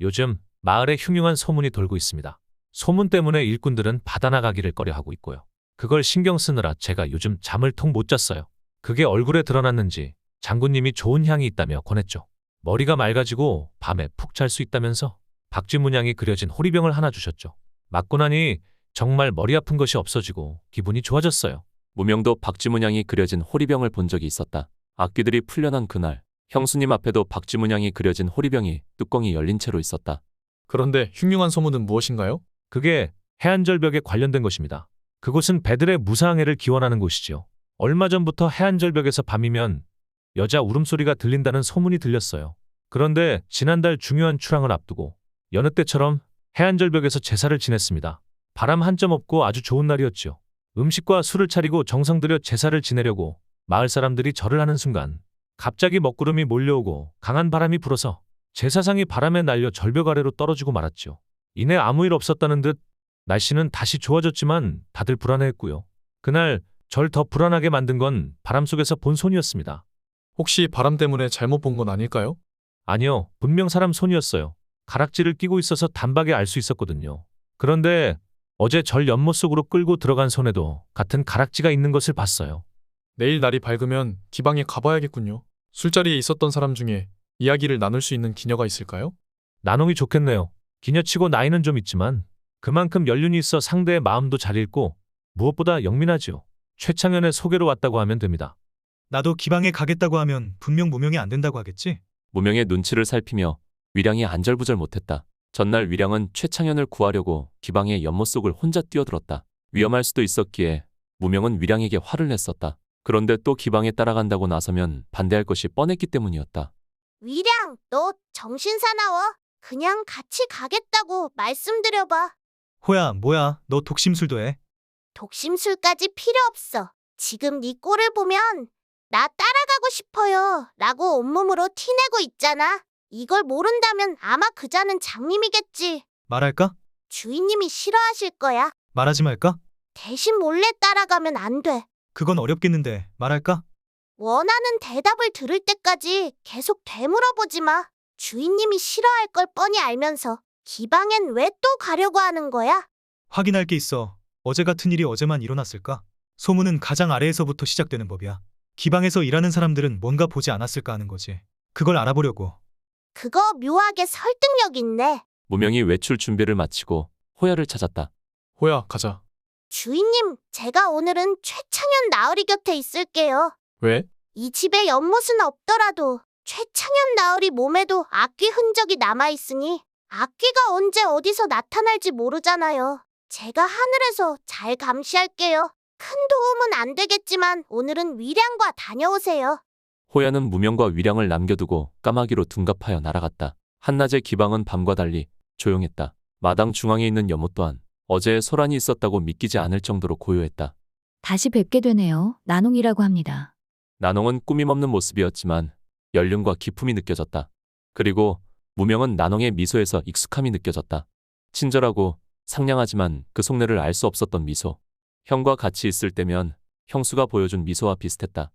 요즘 마을에 흉흉한 소문이 돌고 있습니다. 소문 때문에 일꾼들은 받아나가기를 꺼려하고 있고요. 그걸 신경 쓰느라 제가 요즘 잠을 통 못 잤어요. 그게 얼굴에 드러났는지 장군님이 좋은 향이 있다며 권했죠. 머리가 맑아지고 밤에 푹 잘 수 있다면서 박쥐문양이 그려진 호리병을 하나 주셨죠. 맞고 나니 정말 머리 아픈 것이 없어지고 기분이 좋아졌어요. 무명도 박쥐문양이 그려진 호리병을 본 적이 있었다. 악귀들이 풀려난 그날, 형수님 앞에도 박쥐문양이 그려진 호리병이 뚜껑이 열린 채로 있었다. 그런데 흉흉한 소문은 무엇인가요? 그게 해안절벽에 관련된 것입니다. 그곳은 배들의 무사항해를 기원하는 곳이지요. 얼마 전부터 해안절벽에서 밤이면 여자 울음소리가 들린다는 소문이 들렸어요. 그런데 지난달 중요한 출항을 앞두고 여느 때처럼 해안절벽에서 제사를 지냈습니다. 바람 한 점 없고 아주 좋은 날이었지요. 음식과 술을 차리고 정성 들여 제사를 지내려고 마을 사람들이 절을 하는 순간 갑자기 먹구름이 몰려오고 강한 바람이 불어서 제 사상이 바람에 날려 절벽 아래로 떨어지고 말았지요. 이내 아무 일 없었다는 듯 날씨는 다시 좋아졌지만 다들 불안해했고요. 그날 절 더 불안하게 만든 건 바람 속에서 본 손이었습니다. 혹시 바람 때문에 잘못 본 건 아닐까요? 아니요, 분명 사람 손이었어요. 가락지를 끼고 있어서 단박에 알 수 있었거든요. 그런데 어제 절 연못 속으로 끌고 들어간 손에도 같은 가락지가 있는 것을 봤어요. 내일 날이 밝으면 기방에 가봐야겠군요. 술자리에 있었던 사람 중에 이야기를 나눌 수 있는 기녀가 있을까요? 나눔이 좋겠네요. 기녀치고 나이는 좀 있지만 그만큼 연륜이 있어 상대의 마음도 잘 읽고 무엇보다 영민하지요. 최창현의 소개로 왔다고 하면 됩니다. 나도 기방에 가겠다고 하면 분명 무명이 안 된다고 하겠지? 무명의 눈치를 살피며 위량이 안절부절 못했다. 전날 위량은 최창현을 구하려고 기방의 연못 속을 혼자 뛰어들었다. 위험할 수도 있었기에 무명은 위량에게 화를 냈었다. 그런데 또 기방에 따라간다고 나서면 반대할 것이 뻔했기 때문이었다. 위량, 너 정신 사나워? 그냥 같이 가겠다고 말씀드려봐. 호야, 뭐야? 너 독심술도 해? 독심술까지 필요 없어. 지금 네 꼴을 보면 나 따라가고 싶어요. 라고 온몸으로 티내고 있잖아. 이걸 모른다면 아마 그자는 장님이겠지. 말할까? 주인님이 싫어하실 거야. 말하지 말까? 대신 몰래 따라가면 안 돼. 그건 어렵겠는데 말할까? 원하는 대답을 들을 때까지 계속 되물어보지 마. 주인님이 싫어할 걸 뻔히 알면서 기방엔 왜 또 가려고 하는 거야? 확인할 게 있어. 어제 같은 일이 어제만 일어났을까? 소문은 가장 아래에서부터 시작되는 법이야. 기방에서 일하는 사람들은 뭔가 보지 않았을까 하는 거지. 그걸 알아보려고. 그거 묘하게 설득력 있네. 무명이 외출 준비를 마치고 호야를 찾았다. 호야, 가자. 주인님, 제가 오늘은 최창현 나으리 곁에 있을게요. 왜? 이 집에 연못은 없더라도 최창현 나으리 몸에도 악귀 흔적이 남아있으니 악귀가 언제 어디서 나타날지 모르잖아요. 제가 하늘에서 잘 감시할게요. 큰 도움은 안 되겠지만 오늘은 위량과 다녀오세요. 호야는 무명과 위량을 남겨두고 까마귀로 둔갑하여 날아갔다. 한낮의 기방은 밤과 달리 조용했다. 마당 중앙에 있는 연못 또한 어제의 소란이 있었다고 믿기지 않을 정도로 고요했다. 다시 뵙게 되네요. 나농이라고 합니다. 나농은 꾸밈없는 모습이었지만 연륜과 기품이 느껴졌다. 그리고 무명은 나농의 미소에서 익숙함이 느껴졌다. 친절하고 상냥하지만 그 속내를 알 수 없었던 미소. 형과 같이 있을 때면 형수가 보여준 미소와 비슷했다.